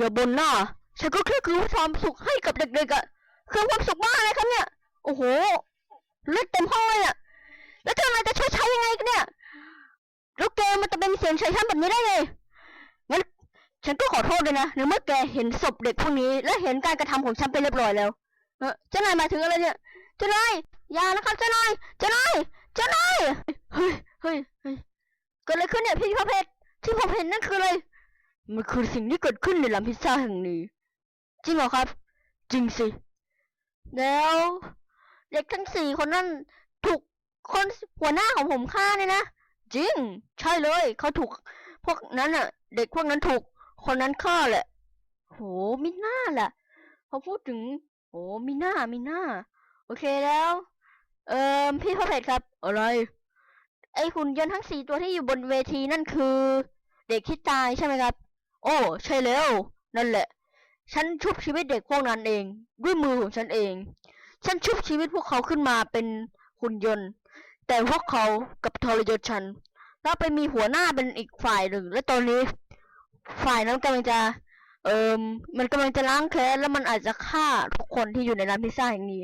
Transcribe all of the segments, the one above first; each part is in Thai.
อย่าบ่นหน้า ฉันก็แค่คือความสุขให้กับเด็กๆอะคือความสุขมากเลยครับเนี่ย โอ้โหเลือดเต็มห้องเลยอะแล้วเธอมาจะชดใช้ยังไงกันเนี่ยแล้วแกมันจะเป็นเสียงใช้ฉันแบบนี้ได้ไงงั้นฉันก็ขอโทษเลยนะในเมื่อแกเห็นศพเด็กพวกนี้ และเห็นการกระทำของฉันไปเรียบร้อยแล้ว เออเจ้านายหมายถึงอะไรเนี่ยเจ้านายอย่านะครับเจ้านายเจ้านายเจ้านายเฮ้ยเฮ้ยเฮ้ยเกิดอะไรขึ้นเนี่ยพี่พระเพชรที่ผมเห็นนั่นคืออะไร มันคือสิ่งที่เกิดขึ้นในร้านพิซซ่าแห่งนี้ จริงเหรอครับ จริงสิ แล้วเด็กทั้งสี่คนนั้นถูกคนหัวหน้าของผมฆ่าเนี่ยนะ จริง ใช่เลยเขาถูกพวกนั้นอะเด็กพวกนั้นถูกคนนั้นฆ่าแหละ โหมิน่าล่ะพอพูดถึงโอ้มีหน้ามีหน้า โอเคแล้ว เอ่อพี่พ่อเพชรครับ อะไร ไอหุ่นยนต์ทั้งสี่ตัวที่อยู่บนเวทีนั่นคือ เด็กที่ตายใช่ไหมครับ โอ้ ใช่แล้ว นั่นแหละ ฉันชุบชีวิตเด็กพวกนั้นเอง ด้วยมือของฉันเอง ฉันชุบชีวิตพวกเขาขึ้นมาเป็นหุ่นยนต์ แต่พวกเขากับทรยศฉันแล้วไปมีหัวหน้าเป็นอีกฝ่ายหนึ่ง และตอนนี้ ฝ่ายนั้นกำลังจะ เอิมมันกำลังจะล้างแค้นแล้วมันอาจจะฆ่าทุกคนที่อยู่ในร้านพิซซ่าแห่งนี้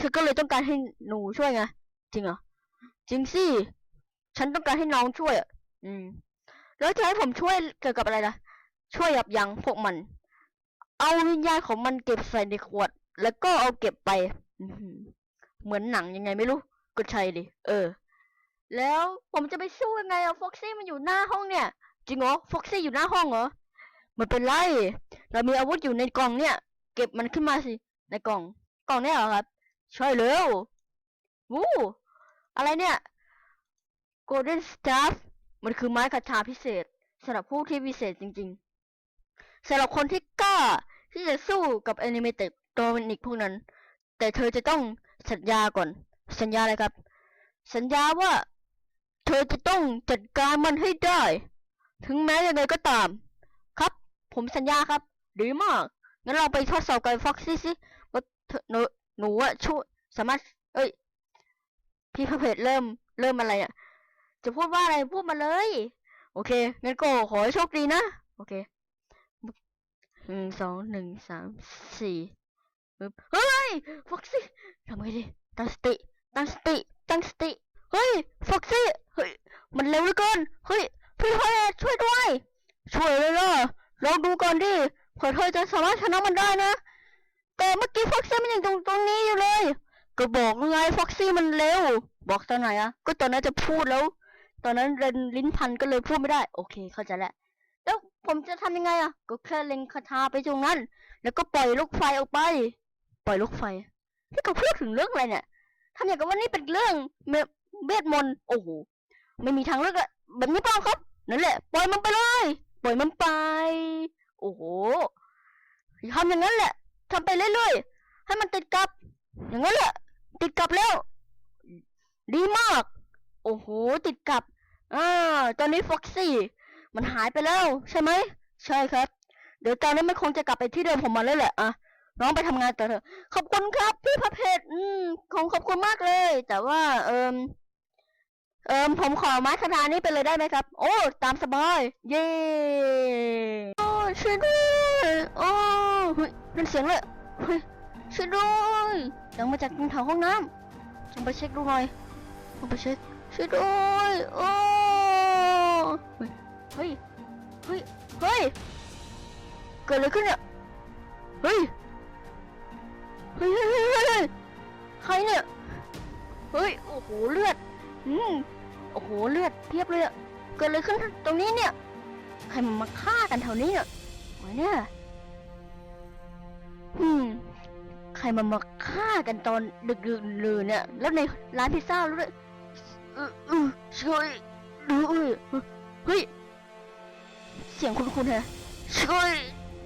ฉันก็เลยต้องการให้หนูช่วยไงจริงเหรอจริงสิฉันต้องการให้น้องช่วยอะอืม แล้วจะให้ผมช่วยเกี่ยวกับอะไรล่ะ ช่วยยับยั้งพวกมัน เอาวิญญาณของมันเก็บใส่ในขวด แล้วก็เอาเก็บไปเหมือนหนังยังไงไม่รู้ก็ใช่ดิเออ แล้วผมจะไปสู้ยังไงอะฟ็อกซี่มันอยู่หน้าห้องเนี่ย จริงเหรอฟ็อกซี่อยู่หน้าห้องเหรอมันเป็นไรเรามีอาวุธอยู่ในกล่องเนี่ย เก็บมันขึ้นมาสิ ในกล่อง กล่องเนี่ยเหรอครับใช่แล้ววู้อะไรเนี่ย Golden Staff มันคือไม้คาถาพิเศษสำหรับผู้ที่พิเศษจริง ๆ สำหรับคนที่กล้าที่จะสู้กับแอนิเมเต็ดโดมินิกพวกนั้น แต่เธอจะต้องสัญญาก่อน สัญญาอะไรครับ สัญญาว่า เธอจะต้องจัดการมันให้ได้ ถึงแม้ยังไงก็ตาม ครับ ผมสัญญาครับดีมากงั้นเราไปทดสอบกับฟ็อกซี่สิว่าเธอหนูหนูอะช่วยสามารถ เอ้ย พี่พระเพจเริ่มเริ่มอะไรอะจะพูดว่าอะไรพูดมาเลย โอเคงั้นก็ขอให้โชคดีนะ โอเค หนึ่งสองหนึ่งสามสี่ปึ๊บเฮ้ยฟ็อกซี่ทำไงดีตั้งสติตั้งสติตั้งสติเฮ้ยฟ็อกซี่เฮ้ยมันเร็วเหลือเกินเฮ้ยพี่พระเพจช่วยด้วย ช่วยเลยเหรอลองดูก่อนดิเผื่อเธอจะสามารถชนะมันได้นะ แต่เมื่อกี้ฟ็อกซี่มันยังตรงตรงนี้อยู่เลย ก็บอกไงฟ็อกซี่มันเร็ว บอกตอนไหนอะก็ตอนนั้นจะพูดแล้ว ตอนนั้นเรนลิ้นพันก็เลยพูดไม่ได้ โอเค เข้าใจแล้ว แล้วผมจะทำยังไงอะ ก็แค่เล็งคาถาไปตรงนั้น แล้วก็ปล่อยลูกไฟออกไป ปล่อยลูกไฟพี่ก็พูดถึงเรื่องอะไรเนี่ยทำอย่างกับว่านี่เป็นเรื่องเมเวทมนต์โอ้โหไม่มีทางเลือกอะแบบนี้เปล่าครับนั่นแหละ ปล่อยมันไปเลย ปล่อยมันไป โอ้โหทำอย่างนั้นแหละทำไปเรื่อยๆให้มันติดกับ อย่างนั้นแหละ ติดกับแล้ว ดีมาก โอ้โหติดกับอ่าตอนนี้ฟ็อกซี่ มันหายไปแล้ว ใช่ไหม ใช่ครับ เดี๋ยวตอนนี้มันคงจะกลับไปที่เดิมของมันแล้วแหละอะน้องไปทำงานต่อเถอะ ขอบคุณครับ พี่พระเพชรอืมของขอบคุณมากเลย แต่ว่า เอิมเอิมผมขอไม้คาถานี้ไปเลยได้ไหมครับ โอ้ ตามสบาย เย้โอ้ช่วยด้วยโอ้เฮ้ยนั่นเสียงเลยเฮ้ยช่วยด้วยดังมาจากตรงแถวห้องน้ำลองไปเช็คดูหน่อยลองไปเช็คช่วยด้วยโอ้ เฮ้ย เฮ้ย เฮ้ย เกิดอะไรขึ้นเนี่ย เฮ้ย เฮ้ยเฮ้ยเฮ้ยใครเนี่ย เฮ้ย โอ้โห เลือด อืม โอ้โห เลือดเพียบเลยอะเกิดอะไรขึ้นตรงนี้เนี่ย ใครมาฆ่ากันแถวนี้เนี่ยโอ้ยเนี่ยอืมใครมันมาฆ่ากันตอนดึกดึกเลยเนี่ย แล้วในร้านพิซซ่าแล้วด้วยเออเออช่วยด้วยเฮ้ย เสียงคุณคุณฮะช่วย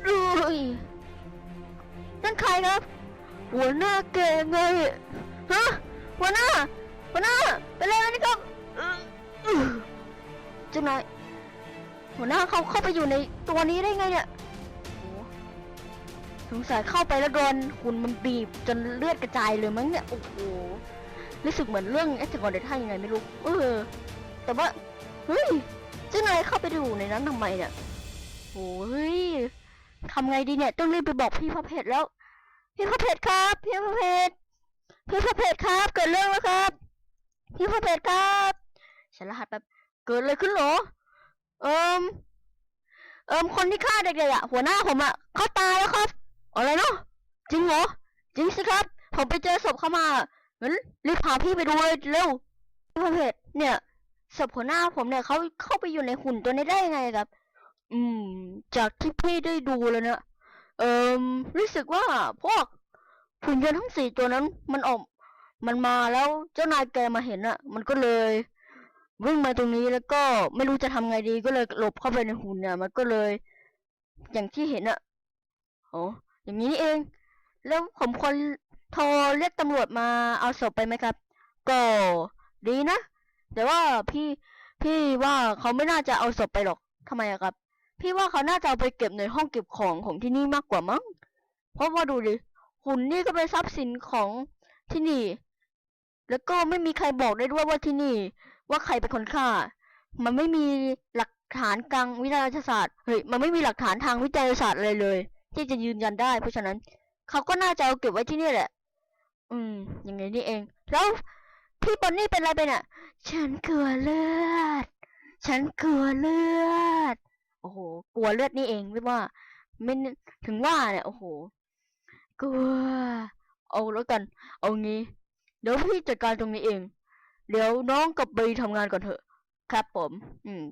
ด้วยนั่นใครครับ หัวหน้าแกไงฮะหัวหน้าหัวหน้าไปเลยนี่ครับเออเออเจ้านายหัวหน้าเขาเข้าไปอยู่ในตัวนี้ได้ไงเนี่ยสงสัยเข้าไปแล้วโดนหุ่นมันบีบจนเลือดกระจายเลยมั้งเนี่ยโอ้โหรู้สึกเหมือนเรื่องแอสเซกอนเดท่ายังไงไม่รู้เออ แต่ว่าเฮ้ย เจ้านายเข้าไปดูในนั้นทำไมเนี่ยโอ้ยทำไงดีเนี่ย ต้องรีบไปบอกพี่พระเพชรแล้ว พี่พระเพชรครับ พี่พระเพชรพี่พระเพชรครับ เกิดเรื่องแล้วครับ พี่พระเพชรครับฉันรหัสแบบเกิดอะไรขึ้นหรอ เอิมเอิมคนที่ฆ่าเด็กๆอะหัวหน้าผมอะเขาตายแล้วครับอะไรเนาะจริงเหรอจริงสิครับ ผมไปเจอศพเขามางั้นรีบพาพี่ไปดูเลยเร็วพี่พระเพชรเนี่ย ศพหัวหน้าผมเนี่ยเขาเข้าไปอยู่ในหุ่นตัวนี้ได้ยังไงครับ อืม จากที่พี่ได้ดูแล้วเนี่ยเอิมรู้สึกว่าพวกหุ่นยนต์ทั้งสี่ตัวนั้น มันออกมันมาแล้วเจ้านายแกมาเห็นอะมันก็เลยวิ่งมาตรงนี้แล้วก็ไม่รู้จะทำไงดีก็เลยหลบเข้าไปในหุ่นเนี่ย มันก็เลย อย่างที่เห็นอะโอ้อย่างนี้นี่เอง แล้วผมควรโทรเรียกตำรวจมาเอาศพไปไหมครับ ก็ดีนะ แต่ว่าพี่พี่ว่าเขาไม่น่าจะเอาศพไปหรอกทำไมอะครับ พี่ว่าเขาน่าจะเอาไปเก็บในห้องเก็บของของที่นี่มากกว่ามั้ง เพราะว่าดูดิหุ่นนี่ก็เป็นทรัพย์สินของที่นี่ แล้วก็ไม่มีใครบอกได้ด้วยว่าที่นี่ ว่าใครเป็นคนฆ่า มันไม่มีหลักฐานกลางวิทยาศาสตร์เฮ้ยมันไม่มีหลักฐานทางวิทยาศาสตร์อะไรเลย ที่จะยืนยันได้ เพราะฉะนั้นเขาก็น่าจะเอาเก็บไว้ที่นี่แหละ อืมอย่างนี้นี่เอง แล้ว พี่บอนนี่เป็นอะไรไปเนี่ย ฉันกลัวเลือด ฉันกลัวเลือด โอ้โห กลัวเลือดนี่เองไม่ว่า ไม่ถึงว่าเนี่ย โอ้โห กลัว เอาแล้วกัน เอางี้ เดี๋ยวพี่จัดการตรงนี้เอง เดี๋ยวน้องกับบีทำงานก่อนเถอะ ครับผม อืม